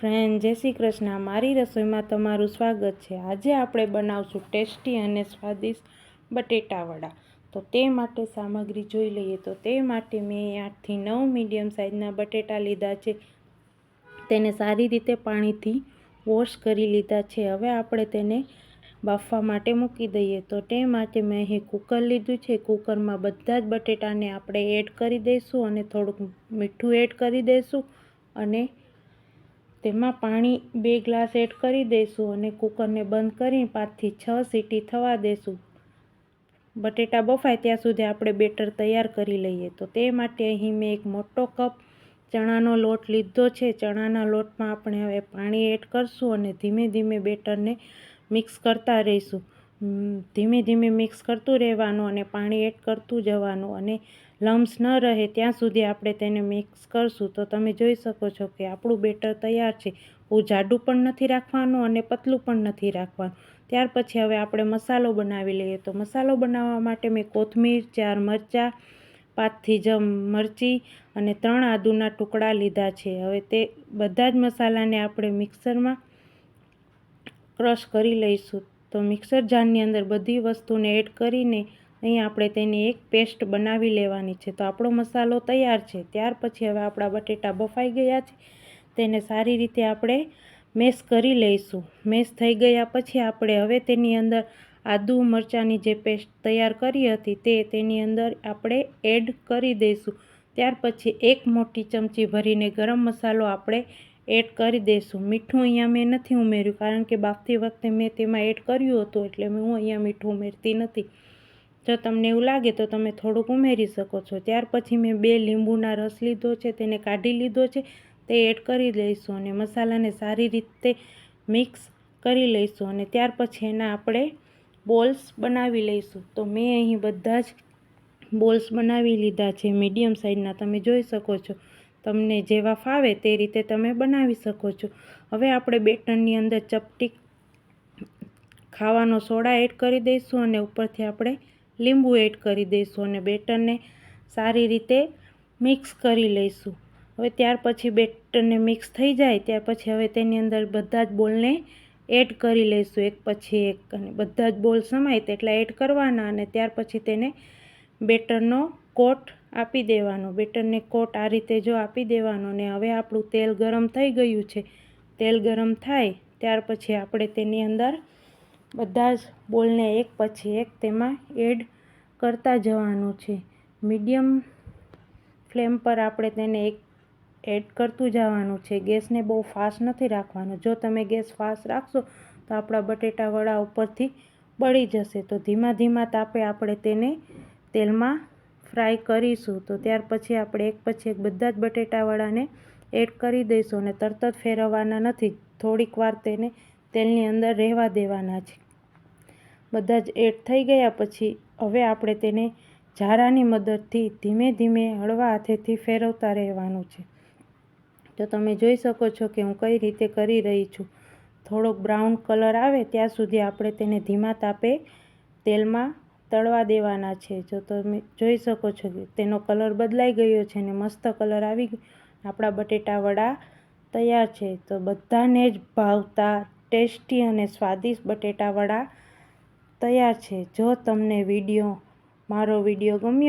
Friend, જય શ્રી કૃષ્ણ. મારી રસોઈમાં તમારું સ્વાગત છે. આજે આપણે બનાવશું ટેસ્ટી અને સ્વાદિષ્ટ બટેટાવડા. તો તે માટે સામગ્રી જોઈ લઈએ. તો તે માટે મેં આઠથી નવ મીડિયમ સાઇઝના બટેટા લીધા છે. તેને સારી રીતે પાણીથી વોશ કરી લીધા છે. હવે આપણે તેને બાફવા માટે મૂકી દઈએ. તો તે માટે મેં અહીં કુકર લીધું છે. કુકરમાં બધા જ બટેટાને આપણે એડ કરી દઈશું અને થોડુંક મીઠું એડ કરી દઈશું અને તેમાં પાણી બે ગ્લાસ એડ કરી દઈશું અને કુકરને બંધ કરી પાંચથી છ સીટી થવા દઈશું. બટેટા બફાય ત્યાં સુધી આપણે બેટર તૈયાર કરી લઈએ. તો તે માટે અહીં મેં એક મોટો કપ ચણાનો લોટ લીધો છે. ચણાના લોટમાં આપણે હવે પાણી એડ કરશું અને ધીમે ધીમે બેટરને મિક્સ કરતા રહીશું. ધીમે ધીમે મિક્સ કરતું રહેવાનું અને પાણી એડ કરતું જવાનું અને લમ્સ ન રહે ત્યાં સુધી આપણે તેને મિક્સ કરશું. તો તમે જોઈ શકો છો કે આપણું બેટર તૈયાર છે. બહુ જાડું પણ નથી રાખવાનું અને પતલું પણ નથી રાખવાનું. ત્યાર પછી હવે આપણે મસાલો બનાવી લઈએ. તો મસાલો બનાવવા માટે મેં કોથમીર, ચાર મરચાં, પાંચથી જ મરચી અને ત્રણ આદુના ટુકડા લીધા છે. હવે તે બધા જ મસાલાને આપણે મિક્સરમાં ક્રશ કરી લઈશું. તો મિક્સર જારની અંદર બધી વસ્તુને એડ કરીને અહીં આપણે તેની એક પેસ્ટ બનાવી લેવાની છે. તો આપણો મસાલો તૈયાર છે. ત્યાર પછી હવે આપણા બટેટા બફાઈ ગયા છે. તેને સારી રીતે આપણે મેશ કરી લઈશું. મેશ થઈ ગયા પછી આપણે હવે તેની અંદર આદુ મરચાંની જે પેસ્ટ તૈયાર કરી હતી તે તેની અંદર આપણે એડ કરી દઈશું. ત્યાર પછી એક મોટી ચમચી ભરીને ગરમ મસાલો આપણે એડ કરી દઈશું. મીઠું અહીંયા મેં નથી ઉમેર્યું કારણ કે બાફતી વખતે મેં તેમાં એડ કર્યું હતું એટલે હું અહીંયા મીઠું ઉમેરતી નથી. જો તમને એવું લાગે તો તમે થોડુંક ઉમેરી શકો છો. ત્યાર પછી મેં બે લીંબુના રસ લીધો છે, તેને કાઢી લીધો છે, તે એડ કરી લઈશું અને મસાલાને સારી રીતે મિક્સ કરી લઈશું અને ત્યાર પછી એના આપણે બોલ્સ બનાવી લઈશું. તો મેં અહીં બધા જ બોલ્સ બનાવી લીધા છે, મીડિયમ સાઇઝના તમે જોઈ શકો છો. તમને જેવા ફાવે તે રીતે તમે બનાવી શકો છો. હવે આપણે બેટરની અંદર ચપટી ખાવાનો સોડા એડ કરી દઈશું અને ઉપરથી આપણે લીંબુ એડ કરી દઈશું અને બેટરને સારી રીતે મિક્સ કરી લઈશું. હવે ત્યાર પછી બેટરને મિક્સ થઈ જાય ત્યાર પછી હવે તેની અંદર બધા જ બોલને એડ કરી લઈશું એક પછી એક અને બધા જ બોલ સમાય તેટલા એડ કરવાના અને ત્યાર પછી તેને બેટરનો કોટ આપી દેવાનો. બેટરને કોટ આ રીતે જો આપી દેવાનો ને હવે આપણું તેલ ગરમ થઈ ગયું છે. તેલ ગરમ થાય ત્યાર પછી આપણે તેની અંદર બધા જ બોલને એક પછી એક તેમાં એડ કરતા જવાનું છે. મીડિયમ ફ્લેમ પર આપણે તેને એક એડ કરતું જવાનું છે. ગેસને બહુ ફાસ્ટ નથી રાખવાનો. જો તમે ગેસ ફાસ્ટ રાખશો તો આપણા બટેટા વડા ઉપરથી બળી જશે. તો ધીમા ધીમા તાપે આપણે તેને તેલમાં ફ્રાય કરીશું, તો ત્યાર પછી આપણે એક પછી એક બધા જ બટેટાવાળાને એડ કરી દઈશું અને તરત જ ફેરવવાના નથી. થોડીક વાર તેને તેલની અંદર રહેવા દેવાના છે. બધા જ એડ થઈ ગયા પછી હવે આપણે તેને ઝારાની મદદથી ધીમે ધીમે હળવા હાથેથી ફેરવતા રહેવાનું છે. તો તમે જોઈ શકો છો કે હું કઈ રીતે કરી રહી છું. થોડોક બ્રાઉન કલર આવે ત્યાં સુધી આપણે તેને ધીમા તાપે તેલમાં તળવા દેવાના છે. જો તમે જોઈ શકો છો તેનો કલર બદલાઈ ગયો છે ને મસ્ત કલર આવી આપણા બટેટા વડા તૈયાર છે. તો બધાને જ ભાવતા, ટેસ્ટી અને સ્વાદિષ્ટ બટેટા વડા તૈયાર છે. જો તમને વીડિયો, મારો વીડિયો ગમ્યો